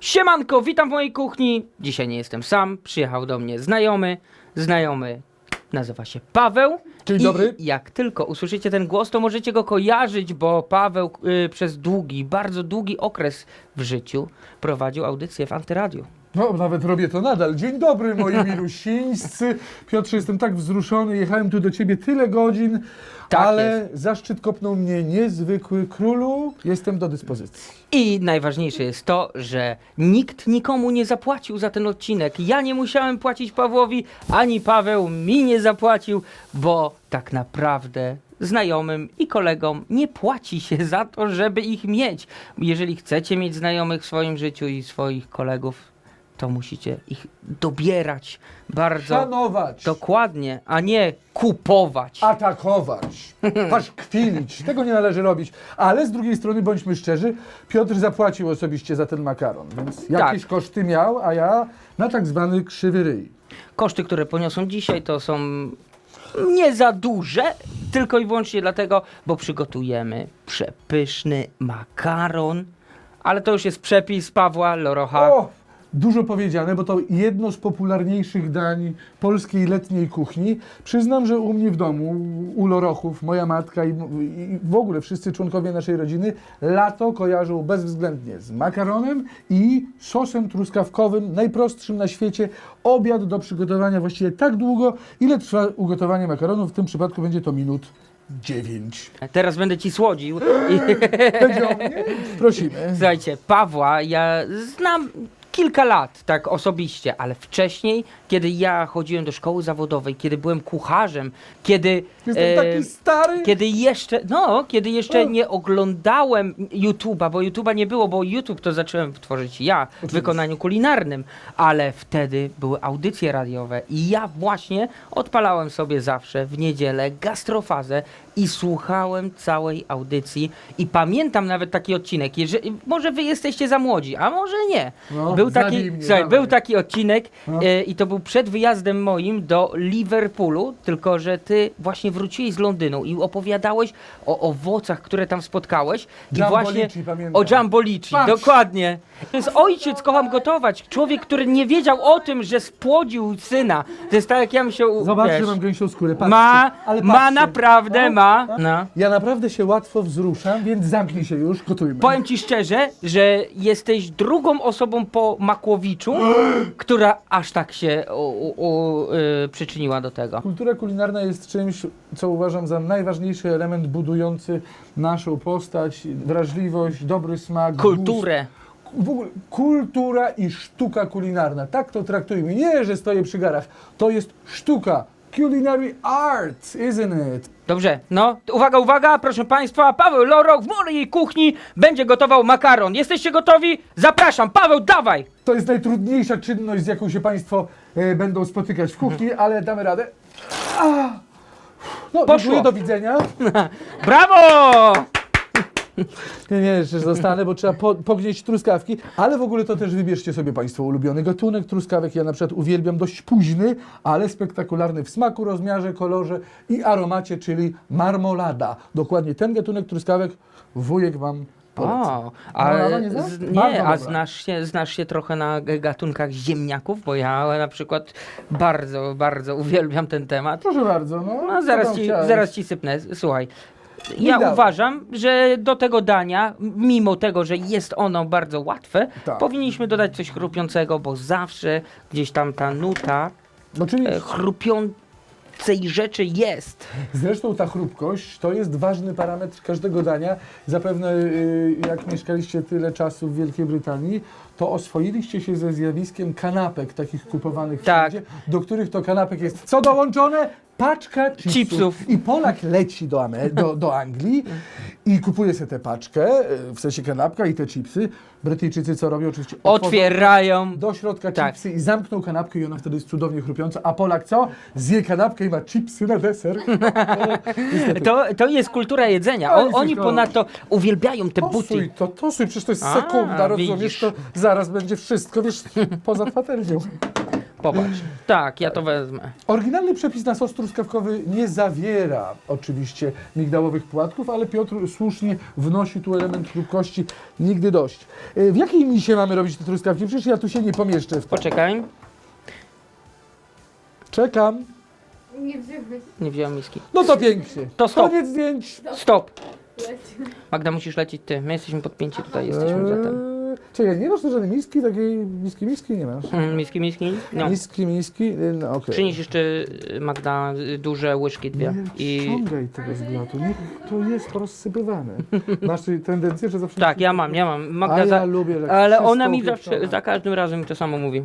Siemanko, witam w mojej kuchni. Dzisiaj nie jestem sam, przyjechał do mnie znajomy. Znajomy nazywa się Paweł. Dzień I dobry. jak tylko usłyszycie ten głos, to możecie go kojarzyć, bo Paweł y, przez długi, bardzo długi okres w życiu prowadził audycję w Antyradiu. No, nawet robię to nadal. Dzień dobry, moi milusińscy. Piotrze, jestem tak wzruszony. Jechałem tu do ciebie tyle godzin, Tak ale zaszczyt kopnął mnie niezwykły królu. Jestem do dyspozycji. I najważniejsze jest to, że nikt nikomu nie zapłacił za ten odcinek. Ja nie musiałem płacić Pawłowi, ani Paweł mi nie zapłacił, bo tak naprawdę znajomym i kolegom nie płaci się za to, żeby ich mieć. Jeżeli chcecie mieć znajomych w swoim życiu i swoich kolegów, to musicie ich dobierać bardzo Szanować, dokładnie, a nie kupować. atakować, paszkwilić. Tego nie należy robić. Ale z drugiej strony, bądźmy szczerzy, Piotr zapłacił osobiście za ten makaron, więc jakieś koszty miał, a ja na tak zwany krzywy ryj. Koszty, które poniosą dzisiaj, to są nie za duże, tylko i wyłącznie dlatego, bo przygotujemy przepyszny makaron. Ale to już jest przepis Pawła Lorocha. O! Dużo powiedziane, bo to jedno z popularniejszych dań polskiej letniej kuchni. Przyznam, że u mnie w domu, u Lorochów, moja matka i, i w ogóle wszyscy członkowie naszej rodziny lato kojarzą bezwzględnie z makaronem i sosem truskawkowym, najprostszym na świecie. Obiad do przygotowania właściwie tak długo, ile trwa ugotowanie makaronu. W tym przypadku będzie to minut 9. Teraz będę ci słodził. Będzie o mnie? Prosimy. słuchajcie, Pawła ja znam kilka lat, tak osobiście, ale wcześniej, kiedy ja chodziłem do szkoły zawodowej, kiedy byłem kucharzem, kiedy... Jestem taki stary. Kiedy jeszcze, no, kiedy jeszcze nie oglądałem YouTube'a, bo YouTube'a nie było, bo YouTube to zacząłem tworzyć ja w wykonaniu kulinarnym, ale wtedy były audycje radiowe i ja właśnie odpalałem sobie zawsze w niedzielę gastrofazę i słuchałem całej audycji i pamiętam nawet taki odcinek, jeżeli, może wy jesteście za młodzi, a może nie. No, był, taki, zabij mnie, słuchaj, dawaj. był taki odcinek No. e, i to był przed wyjazdem moim do Liverpoolu, tylko że ty właśnie wróciłeś z Londynu i opowiadałeś o owocach, które tam spotkałeś. I właśnie pamiętam. o Jambolici, Patrz. dokładnie. To jest ojciec, kocham gotować. Człowiek, który nie wiedział o tym, że spłodził syna. To jest tak jak ja bym się... u- Zobaczcie, wiesz, mam gęsią skórę. Patrzcie. ma, Ale ma patrzcie. naprawdę, No, ma. No. Ja naprawdę się łatwo wzruszam, więc zamknij się już, gotujmy. Powiem ci szczerze, że jesteś drugą osobą po Makłowiczu, która aż tak się u, u, u, y, przyczyniła do tego. Kultura kulinarna jest czymś, co uważam za najważniejszy element budujący naszą postać, wrażliwość, dobry smak, Kulturę. Gust. W ogóle kultura i sztuka kulinarna. Tak to traktujmy. Nie, że stoję przy garach. To jest sztuka. Culinary art, isn't it? Dobrze, no, uwaga, uwaga, proszę Państwa, Paweł Lorok w mojej kuchni będzie gotował makaron. Jesteście gotowi? Zapraszam, Paweł, dawaj! To jest najtrudniejsza czynność, z jaką się Państwo e, będą spotykać w kuchni, ale damy radę. A! No, Poszło. dziękuję, do widzenia. Brawo! Nie, nie, jeszcze zostanę, bo trzeba po, pognieść truskawki, ale w ogóle to też wybierzcie sobie Państwo ulubiony gatunek truskawek. Ja na przykład uwielbiam dość późny, ale spektakularny w smaku, rozmiarze, kolorze i aromacie, czyli marmolada. Dokładnie ten gatunek truskawek wujek Wam. O, Marmolada a, nie znasz? z, nie, a znasz się, znasz się trochę na gatunkach ziemniaków, bo ja na przykład bardzo, bardzo uwielbiam ten temat. Proszę bardzo, no. No zaraz ci, chciałeś? zaraz ci sypnę. Słuchaj. Ja dawaj. uważam, że do tego dania, mimo tego, że jest ono bardzo łatwe, Tak. powinniśmy dodać coś chrupiącego, bo zawsze gdzieś tam ta nuta Oczywiście. e, chrupiącej rzeczy jest. Zresztą ta chrupkość to jest ważny parametr każdego dania. Zapewne y, jak mieszkaliście tyle czasu w Wielkiej Brytanii, to oswoiliście się ze zjawiskiem kanapek takich kupowanych Tak. wszędzie, do których to kanapek jest co dołączone? Paczka chipsów. Chipsów. I Polak leci do, Ame- do, do Anglii i kupuje sobie tę paczkę, y, w sensie kanapka i te chipsy. Brytyjczycy co robią? Oczywiście otworzą Otwierają. do środka Tak. chipsy i zamknął kanapkę i ona wtedy jest cudownie chrupiąca. A Polak co? Zje kanapkę i ma chipsy na deser. Niestety. To, to jest kultura jedzenia. Ale O, oni tylko- ponadto uwielbiają te Tosuj buty. to, tosuj, przecież to jest A, sekunda, rozumiesz? widzisz. To zaraz będzie wszystko, wiesz, poza patelnią. Popatrz. Tak, ja to wezmę. Oryginalny przepis na sos truskawkowy nie zawiera oczywiście migdałowych płatków, ale Piotr słusznie wnosi tu element chrupkości. Nigdy dość. E, W jakiej misie mamy robić te truskawki? Przecież ja tu się nie pomieszczę w to. Poczekaj, Czekam. Nie wziąłeś. nie wziąłem miski. No to pięknie. To stop. Koniec zdjęć. Stop. Magda, musisz lecieć ty. My jesteśmy podpięci tutaj, jesteśmy zatem. Czekaj, nie masz żadnej miski? Takiej miski, miski nie masz. Mm, Miski, miski? No. Miski, miski, y, no okej. Przynieś jeszcze, y, Magda, y, duże łyżki dwie. Nie I... tego z blotu, niech to jest rozsypywane. Masz tu tendencję, że zawsze... Tak, ja mam, ja mam. A Magda, ja za... lubię, jak ale ona mi zawsze, za każdym razem to samo mówi.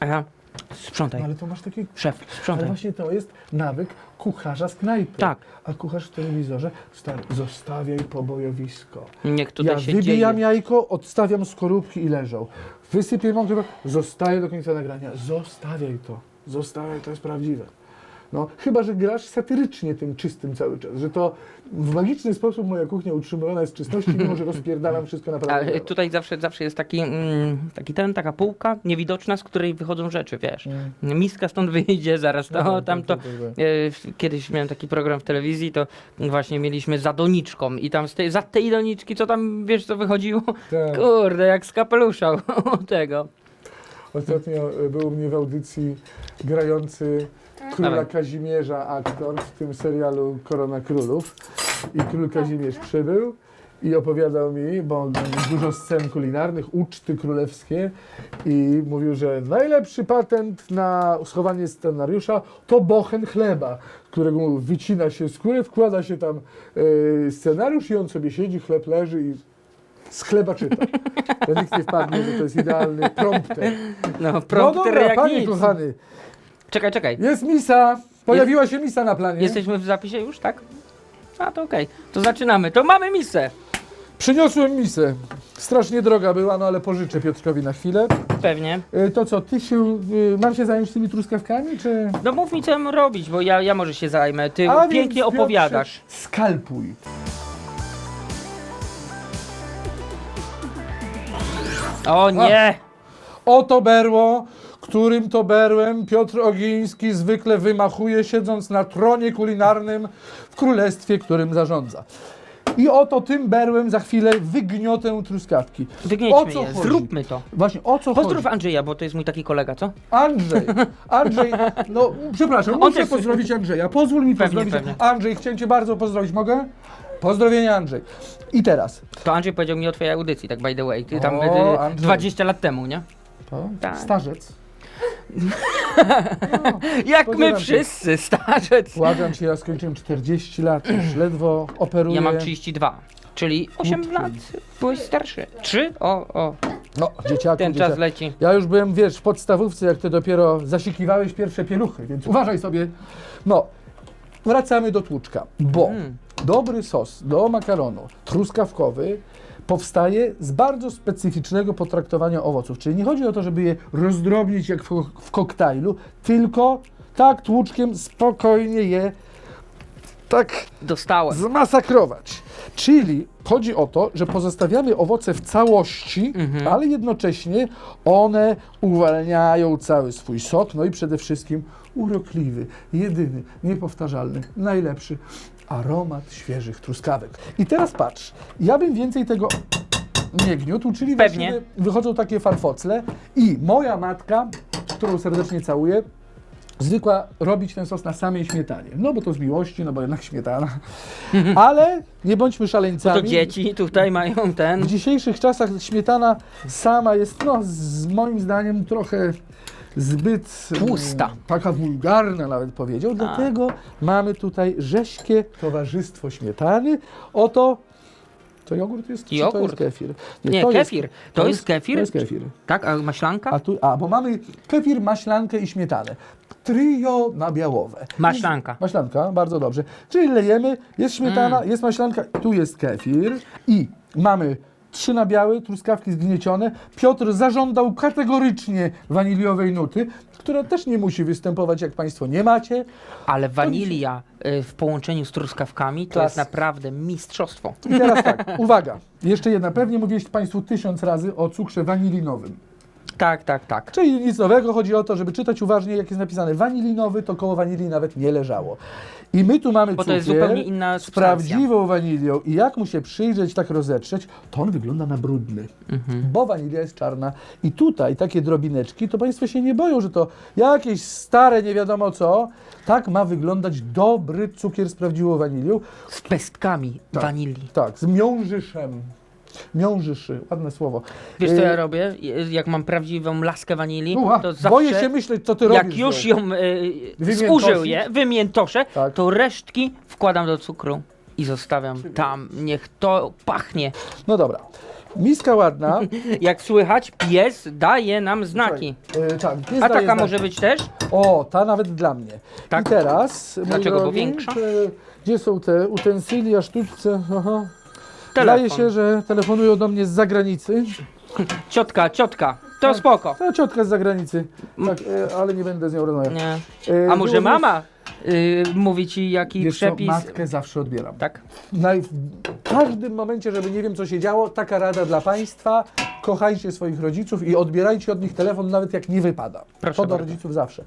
Aha, sprzątaj. Ale to masz taki... Szef, Ale sprzątaj. właśnie to jest nawyk kucharza z knajpy. Tak. A kucharz w telewizorze, stary, zostawiaj pobojowisko. Niech tutaj ja się wybijam dzieje. jajko, odstawiam skorupki i leżą. Wysypię mąkę, zostaję do końca nagrania. Zostawiaj to. Zostawiaj, to jest prawdziwe. No, chyba, że grasz satyrycznie tym czystym cały czas, że to w magiczny sposób moja kuchnia utrzymywana jest w czystości, mimo że rozpierdalam wszystko naprawdę. Ale tutaj zawsze, zawsze jest taki, mm, taki ten, taka półka niewidoczna, z której wychodzą rzeczy, wiesz. Mm. Miska stąd wyjdzie, zaraz to, No, tam to. tak, tak, tak. E, Kiedyś miałem taki program w telewizji, to właśnie mieliśmy za doniczką i tam z tej, za tej doniczki, co tam, wiesz co wychodziło? Tak. Kurde, jak z kapelusza tego. Ostatnio y, był u mnie w audycji grający króla Dawaj. Kazimierza aktor w tym serialu Korona Królów. I król Kazimierz przybył i opowiadał mi, bo dużo scen kulinarnych, uczty królewskie i mówił, że najlepszy patent na schowanie scenariusza to bochen chleba, którego wycina się skórę, wkłada się tam y, scenariusz i on sobie siedzi, chleb leży i z chleba czyta. To nikt nie wpadnie, że to jest idealny prompter. No, No prompter dobra, jak panie nic. kochany, Czekaj, czekaj. jest misa, pojawiła się misa na planie. Jesteśmy w zapisie już, tak? A to okej. To zaczynamy. To mamy misę. Przyniosłem misę. Strasznie droga była, no ale pożyczę Piotrkowi na chwilę. Pewnie. E, To co, ty się, y, mam się zająć tymi truskawkami, czy... No mów mi, co mam robić, bo ja, ja może się zajmę. Ty A więc, pięknie Piotrze, opowiadasz. Skalpuj. O nie! Oto berło, którym to berłem Piotr Ogiński zwykle wymachuje, siedząc na tronie kulinarnym w królestwie, którym zarządza. I oto tym berłem za chwilę wygniotę truskawki. O Wygniećmy co je, chodzi? zróbmy to. Właśnie, o co Pozdrów chodzi? Andrzeja, bo to jest mój taki kolega, co? Andrzej, Andrzej, no przepraszam, On muszę też- pozdrowić Andrzeja. Pozwól mi Pewnie, pozdrowić. pewnie. Andrzej, chciałem Cię bardzo pozdrowić, mogę? Pozdrowienia Andrzej. I teraz. To Andrzej powiedział mi o twojej audycji, tak by the way. Ty tam O, y, Andrzej. 20 lat temu, nie? To Tak. Starzec. Jak Spodziewam my się. wszyscy, starzec. Błagam Cię, ja skończyłem 40 lat, już ledwo operuję. Ja mam 32, czyli 8 Krótki. lat. Byłeś starszy. 3? O, o, No, dzieciaku, ten dzieciaku. czas leci. Ja już byłem, wiesz, w podstawówce, jak Ty dopiero zasikiwałeś pierwsze pieluchy, więc uważaj sobie. No, wracamy do tłuczka, bo Mm. Dobry sos do makaronu truskawkowy powstaje z bardzo specyficznego potraktowania owoców. Czyli nie chodzi o to, żeby je rozdrobnić jak w, w koktajlu, tylko tak tłuczkiem spokojnie je tak Dostałem. zmasakrować. Czyli chodzi o to, że pozostawiamy owoce w całości, Mhm. ale jednocześnie one uwalniają cały swój sok, no i przede wszystkim urokliwy, jedyny, niepowtarzalny, najlepszy aromat świeżych truskawek. I teraz patrz, ja bym więcej tego nie gniótł, czyli Pewnie. właściwie wychodzą takie farfocle i moja matka, którą serdecznie całuję, zwykła robić ten sos na samej śmietanie. No bo to z miłości, no bo jednak śmietana. Ale nie bądźmy szaleńcami. To dzieci tutaj mają ten. W dzisiejszych czasach śmietana sama jest, no, z moim zdaniem trochę zbyt Tłusta. mm, taka wulgarna nawet powiedział. Dlatego mamy tutaj rześkie towarzystwo śmietany. Oto to jogurt jest, czy to jest Jogurt. kefir? Nie, to kefir. To jest kefir? To jest kefir. Tak, a maślanka? A, tu, a, bo mamy kefir, maślankę i śmietanę. Trio nabiałowe. Maślanka. Maślanka, bardzo dobrze. Czyli lejemy, jest śmietana, Mm. jest maślanka, tu jest kefir i mamy trzy nabiały, truskawki zgniecione. Piotr zażądał kategorycznie waniliowej nuty, która też nie musi występować, jak Państwo nie macie. Ale wanilia y, w połączeniu z truskawkami to Klas. jest naprawdę mistrzostwo. I teraz tak, uwaga, jeszcze jedna, pewnie mówiliście Państwu tysiąc razy o cukrze wanilinowym. Tak, tak, tak. Czyli nic nowego, chodzi o to, żeby czytać uważnie, jak jest napisane wanilinowy, to koło wanilii nawet nie leżało. I my tu mamy Bo to cukier jest zupełnie inna z substancja. prawdziwą wanilią i jak mu się przyjrzeć, tak rozetrzeć, to on wygląda na brudny, Mhm. bo wanilia jest czarna. I tutaj takie drobineczki, to Państwo się nie boją, że to jakieś stare nie wiadomo co. Tak ma wyglądać dobry cukier z prawdziwą wanilią. Z pestkami Tak. wanilii. Tak, z miążyszem. Miążyszy, ładne słowo. Wiesz co Y, ja robię? Jak mam prawdziwą laskę wanilii, Uła, to zawsze... boję się myśleć, co ty jak robisz. już z nią. ją y, zużył je, wymiętoszę, Tak. to resztki wkładam do cukru i zostawiam tam. Niech to pachnie. No dobra. Miska ładna. Jak słychać, pies daje nam znaki. E, tak, pies A taka znaki. może być też? O, ta nawet dla mnie. Tak? I teraz. Dlaczego? Bo większa? Gdzie są te utensylia, sztuczce? Aha. Telefon. Zdaje się, że telefonują do mnie z zagranicy. Ciotka, ciotka, to Tak. spoko. Ta ciotka z zagranicy. Tak, e, ale nie będę z nią rozmawiał. Nie. E, A może było- mama y, mówi ci jaki Wiesz co, przepis? matkę zawsze odbieram. Tak? Naj, w każdym momencie, żeby nie wiem, co się działo, taka rada dla Państwa. Kochajcie swoich rodziców i odbierajcie od nich telefon, nawet jak nie wypada. Proszę to do bardzo. rodziców zawsze.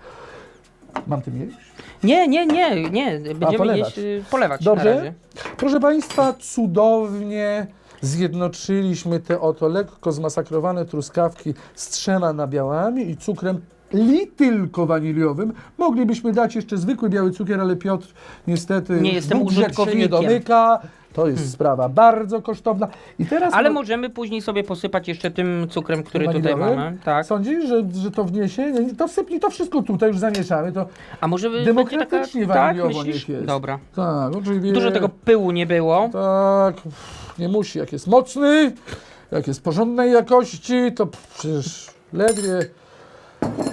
Mam tym jeść? Nie, nie, nie, nie. Będziemy polewać. jeść, y, polewać Dobrze? na razie. Proszę Państwa, cudownie zjednoczyliśmy te oto lekko zmasakrowane truskawki z trzema nabiałami i cukrem li tylko waniliowym. Moglibyśmy dać jeszcze zwykły biały cukier, ale Piotr niestety Nie jestem budżet się nie użytkownikiem. domyka. To jest sprawa bardzo kosztowna. I teraz Ale no, możemy później sobie posypać jeszcze tym cukrem, który tutaj mamy. Tak. Sądzisz, że, że to wniesie? Nie, To wsypnij to wszystko tutaj, już zamieszamy. To, A może by Demokratycznie będzie taka... Tak, waniliowo myślisz? niech jest. Dobra. tak, oczywiście. Dużo tego pyłu nie było. Tak, pff, nie musi. Jak jest mocny, jak jest porządnej jakości, to pff, przecież ledwie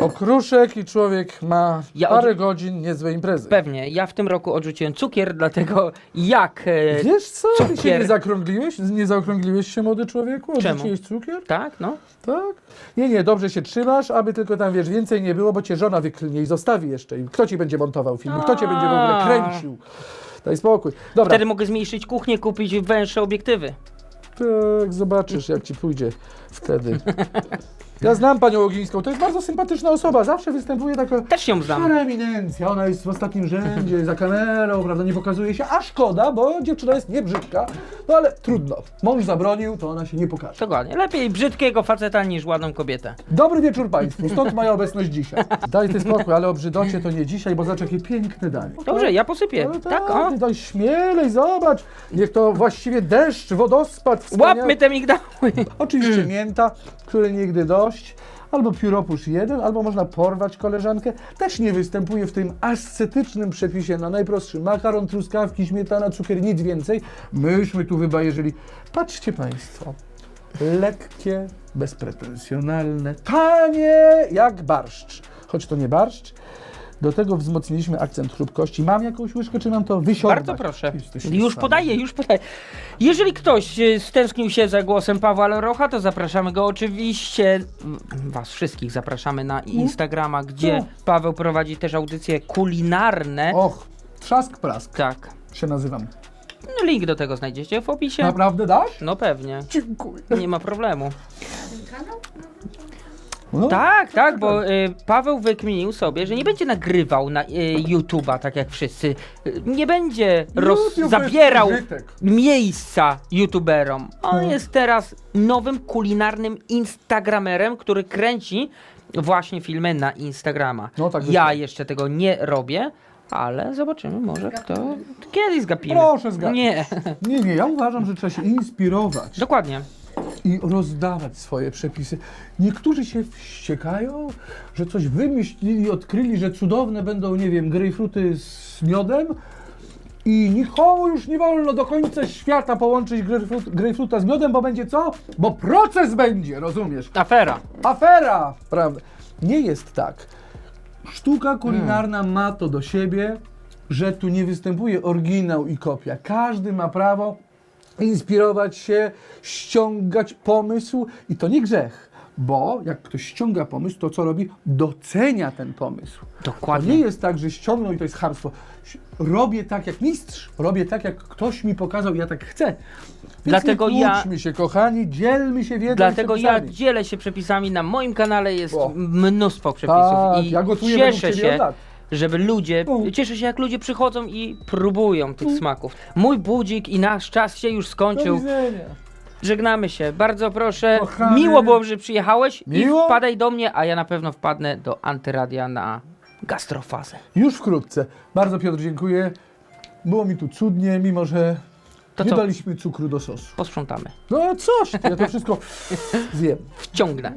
okruszek i człowiek ma Ja parę godzin niezłej imprezy. Pewnie. Ja w tym roku odrzuciłem cukier, dlatego jak... E, Wiesz co, ty się cukier. nie zaokrągliłeś? Nie zaokrągliłeś się, młody człowieku? Czemu? Odrzuciłeś cukier? tak, no. Tak? Nie, nie, dobrze się trzymasz, aby tylko tam, wiesz, więcej nie było, bo cię żona wyklnie i zostawi jeszcze. I kto ci będzie montował film? Kto cię będzie w ogóle kręcił? Daj spokój. Dobra, Wtedy mogę zmniejszyć kuchnię, kupić węższe obiektywy. Tak, zobaczysz jak ci pójdzie wtedy. Ja znam panią Ogińską, to jest bardzo sympatyczna osoba, zawsze występuje taka Też ją znam. szara eminencja, ona jest w ostatnim rzędzie, za kamerą, prawda, nie pokazuje się, a szkoda, bo dziewczyna jest nie brzydka, no ale trudno, mąż zabronił, to ona się nie pokaże. Dokładnie. Lepiej brzydkiego faceta niż ładną kobietę. Dobry wieczór Państwu, stąd moja obecność dzisiaj. Daj ty spokój, ale o brzydocie to nie dzisiaj, bo zobacz jakie piękne danie. Dobrze, ja posypię. Ale Tak, o. ty daj śmielej, zobacz, niech to właściwie deszcz, wodospad, wspaniały. Łapmy te migdały. Oczywiście mięta, której nigdy albo pióropusz jeden, albo można porwać koleżankę. Też nie występuje w tym ascetycznym przepisie na najprostszy makaron, truskawki, śmietana, cukier, nic więcej. Myśmy tu wybajerzyli. Patrzcie Państwo, lekkie, bezpretensjonalne, tanie jak barszcz. Choć to nie barszcz. Do tego wzmocniliśmy akcent chrupkości. Mam jakąś łyżkę, czy mam to wysiąść? Bardzo proszę. Już podaję, już podaję. Jeżeli ktoś e, stęsknił się za głosem Pawła Lorocha, to zapraszamy go oczywiście, was wszystkich zapraszamy na Instagrama, gdzie No. Paweł prowadzi też audycje kulinarne. Och, trzask prask Tak. się nazywam. No, link do tego znajdziecie w opisie. Naprawdę dasz? No pewnie. Dziękuję. Nie ma problemu. No, Tak, tak, bo y, Paweł wykminił sobie, że nie będzie nagrywał na y, YouTube'a tak jak wszyscy. Y, nie będzie roz, YouTube jest zabierał użytek. miejsca YouTuberom. On Hmm. jest teraz nowym kulinarnym Instagramerem, który kręci właśnie filmy na Instagrama. No tak ja jeszcze tego nie robię, ale zobaczymy, może kto kiedyś zgapimy. Proszę zgapić. Nie, Nie, nie, ja uważam, że trzeba się inspirować dokładnie. I rozdawać swoje przepisy. Niektórzy się wściekają, że coś wymyślili, odkryli, że cudowne będą, nie wiem, grejpfruty z miodem i nikomu już nie wolno do końca świata połączyć grejpfrut, grejpfruta z miodem, bo będzie co? Bo proces będzie, rozumiesz? Afera. Afera! Prawda? Nie jest tak. Sztuka kulinarna ma to do siebie, że tu nie występuje oryginał i kopia. Każdy ma prawo inspirować się, ściągać pomysł i to nie grzech. Bo jak ktoś ściąga pomysł, to co robi? Docenia ten pomysł. To Dokładnie. nie jest tak, że ściągnął i to jest chamstwo. Robię tak jak mistrz. Robię tak, jak ktoś mi pokazał, ja tak chcę. Więc Dlatego nie ja- kłóćmy się, kochani, dzielmy się wiedzą i Dlatego ja przepisami. dzielę się przepisami. Na moim kanale jest O. mnóstwo przepisów Tak, i ja gotuję według cieszę ciebie od się, lat. Żeby ludzie, cieszę się jak ludzie przychodzą i próbują tych smaków. Mój budzik i nasz czas się już skończył. Żegnamy się. Bardzo proszę. Kochany. Miło było, że przyjechałeś Miło. i wpadaj do mnie, a ja na pewno wpadnę do Antyradia na gastrofazę. Już wkrótce. Bardzo Piotr dziękuję. Było mi tu cudnie, mimo że To nie co? daliśmy cukru do sosu. Posprzątamy. No coś, ja to wszystko zjem. Wciągnę.